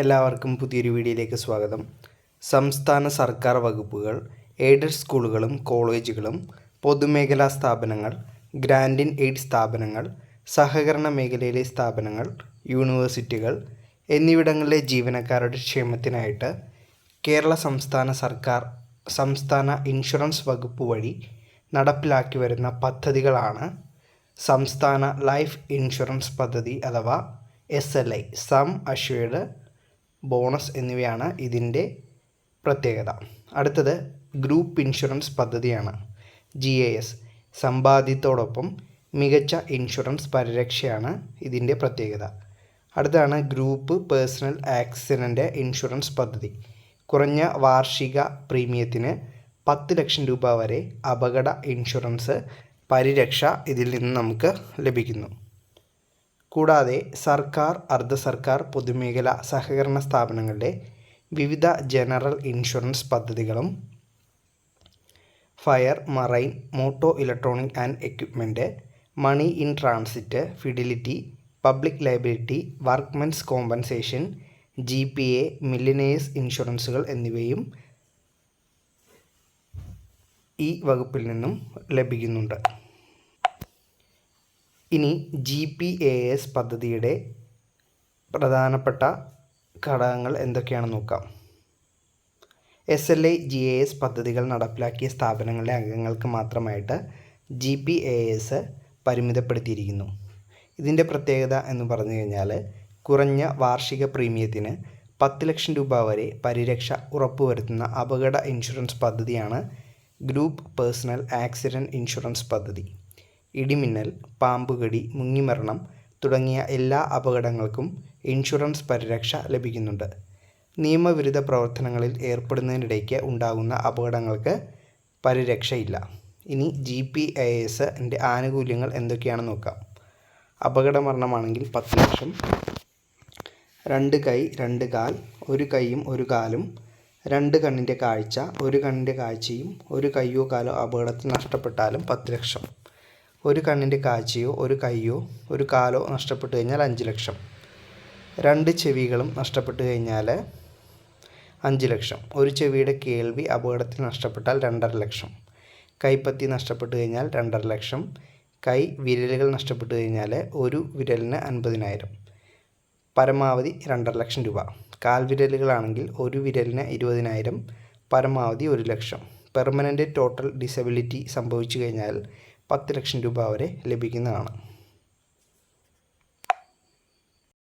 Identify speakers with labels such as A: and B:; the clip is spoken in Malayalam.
A: എല്ലാവർക്കും പുതിയൊരു വീഡിയോയിലേക്ക് സ്വാഗതം. സംസ്ഥാന സർക്കാർ വകുപ്പുകൾ എയ്ഡഡ് സ്കൂളുകളും കോളേജുകളും പൊതുമേഖലാ സ്ഥാപനങ്ങൾ ഗ്രാൻഡ് ഇൻ എയ്ഡ് സ്ഥാപനങ്ങൾ സഹകരണ മേഖലയിലെ സ്ഥാപനങ്ങൾ യൂണിവേഴ്സിറ്റികൾ എന്നിവിടങ്ങളിലെ ജീവനക്കാരുടെ ക്ഷേമത്തിനായിട്ട് കേരള സംസ്ഥാന സർക്കാർ സംസ്ഥാന ഇൻഷുറൻസ് വകുപ്പ് വഴി നടപ്പിലാക്കി വരുന്ന പദ്ധതികളാണ് സംസ്ഥാന ലൈഫ് ഇൻഷുറൻസ് പദ്ധതി അഥവാ S L I sum assured bonus എന്നിവയാണ് ഇതിന്റെ പ്രത്യേകത. അടുത്തത് ഗ്രൂപ്പ് ഇൻഷുറൻസ് പദ്ധതിയാണ്. G A S. സമ്പാദ്യത്തോടൊപ്പം മികച്ച ഇൻഷുറൻസ് പരിരക്ഷയാണ് ഇതിന്റെ പ്രത്യേകത. അടുത്താണ് ഗ്രൂപ്പ് പേഴ്സണൽ ആക്സിഡന്റ് ഇൻഷുറൻസ് പദ്ധതി. കുറഞ്ഞ വാർഷിക പ്രീമിയത്തിന് പത്ത് ലക്ഷം രൂപ വരെ അപകട ഇൻഷുറൻസ് പരിരക്ഷ ഇതിൽ നിന്ന് നമുക്ക് ലഭിക്കുന്നു. കൂടാതെ സർക്കാർ അർദ്ധ സർക്കാർ പൊതുമേഖലാ സഹകരണ സ്ഥാപനങ്ങളുടെ വിവിധ ജനറൽ ഇൻഷുറൻസ് പദ്ധതികളും fire marine motor electronic and equipment money in transit fidelity public liability workmen's compensation G P A millionaires ഇൻഷുറൻസുകൾ എന്നിവയും ഈ വകുപ്പിൽ നിന്നും ലഭിക്കുന്നുണ്ട്. ഇനി ജി പി എ എസ് പദ്ധതിയുടെ പ്രധാനപ്പെട്ട ഘടകങ്ങൾ എന്തൊക്കെയാണെന്ന് നോക്കാം. S L A G A S പദ്ധതികൾ നടപ്പിലാക്കിയ സ്ഥാപനങ്ങളിലെ അംഗങ്ങൾക്ക് മാത്രമായിട്ട് ജി പി എ എസ് പരിമിതപ്പെടുത്തിയിരിക്കുന്നു. ഇതിന്റെ പ്രത്യേകത എന്ന് പറഞ്ഞു കഴിഞ്ഞാൽ കുറഞ്ഞ വാർഷിക പ്രീമിയത്തിന് പത്ത് ലക്ഷം രൂപ വരെ പരിരക്ഷ ഉറപ്പുവരുത്തുന്ന അപകട ഇൻഷുറൻസ് പദ്ധതിയാണ് ഗ്രൂപ്പ് പേഴ്സണൽ ആക്സിഡന്റ് ഇൻഷുറൻസ് പദ്ധതി. ഇടിമിന്നൽ പാമ്പുകടി മുങ്ങിമരണം തുടങ്ങിയ എല്ലാ അപകടങ്ങൾക്കും ഇൻഷുറൻസ് പരിരക്ഷ ലഭിക്കുന്നുണ്ട്. നിയമവിരുദ്ധ പ്രവർത്തനങ്ങളിൽ ഏർപ്പെടുന്നതിനിടയ്ക്ക് ഉണ്ടാകുന്ന അപകടങ്ങൾക്ക് പരിരക്ഷയില്ല. ഇനി ജി പി ഐ എസിന്റെ ആനുകൂല്യങ്ങൾ എന്തൊക്കെയാണെന്ന് നോക്കാം. അപകട മരണമാണെങ്കിൽ പത്ത് ലക്ഷം രണ്ട് കൈ രണ്ട് കാൽ ഒരു കൈയും ഒരു കാലും രണ്ട് കണ്ണിന്റെ കാഴ്ച ഒരു കണ്ണിന്റെ കാഴ്ചയും ഒരു കൈയോ കാലോ അപകടത്തിൽ നഷ്ടപ്പെട്ടാലും പത്ത് ലക്ഷം. ഒരു കണ്ണിന്റെ കാഴ്ചയോ ഒരു കൈയോ ഒരു കാലോ നഷ്ടപ്പെട്ടു കഴിഞ്ഞാൽ അഞ്ച് ലക്ഷം. രണ്ട് ചെവികളും നഷ്ടപ്പെട്ടു കഴിഞ്ഞാൽ അഞ്ച് ലക്ഷം. ഒരു ചെവിയുടെ കേൾവി അപകടത്തിൽ നഷ്ടപ്പെട്ടാൽ രണ്ടര ലക്ഷം. കൈപ്പത്തി നഷ്ടപ്പെട്ടു കഴിഞ്ഞാൽ രണ്ടര ലക്ഷം. കൈ വിരലുകൾ നഷ്ടപ്പെട്ടു കഴിഞ്ഞാൽ ഒരു വിരലിന് അൻപതിനായിരം. പരമാവധി രണ്ടര ലക്ഷം രൂപ. കാൽ വിരലുകളാണെങ്കിൽ ഒരു വിരലിന് ഇരുപതിനായിരം. പരമാവധി ഒരു ലക്ഷം. പെർമനന്റ് ടോട്ടൽ ഡിസബിലിറ്റി സംഭവിച്ചു കഴിഞ്ഞാൽ പത്ത് ലക്ഷം രൂപ വരെ ലഭിക്കുന്നതാണ്.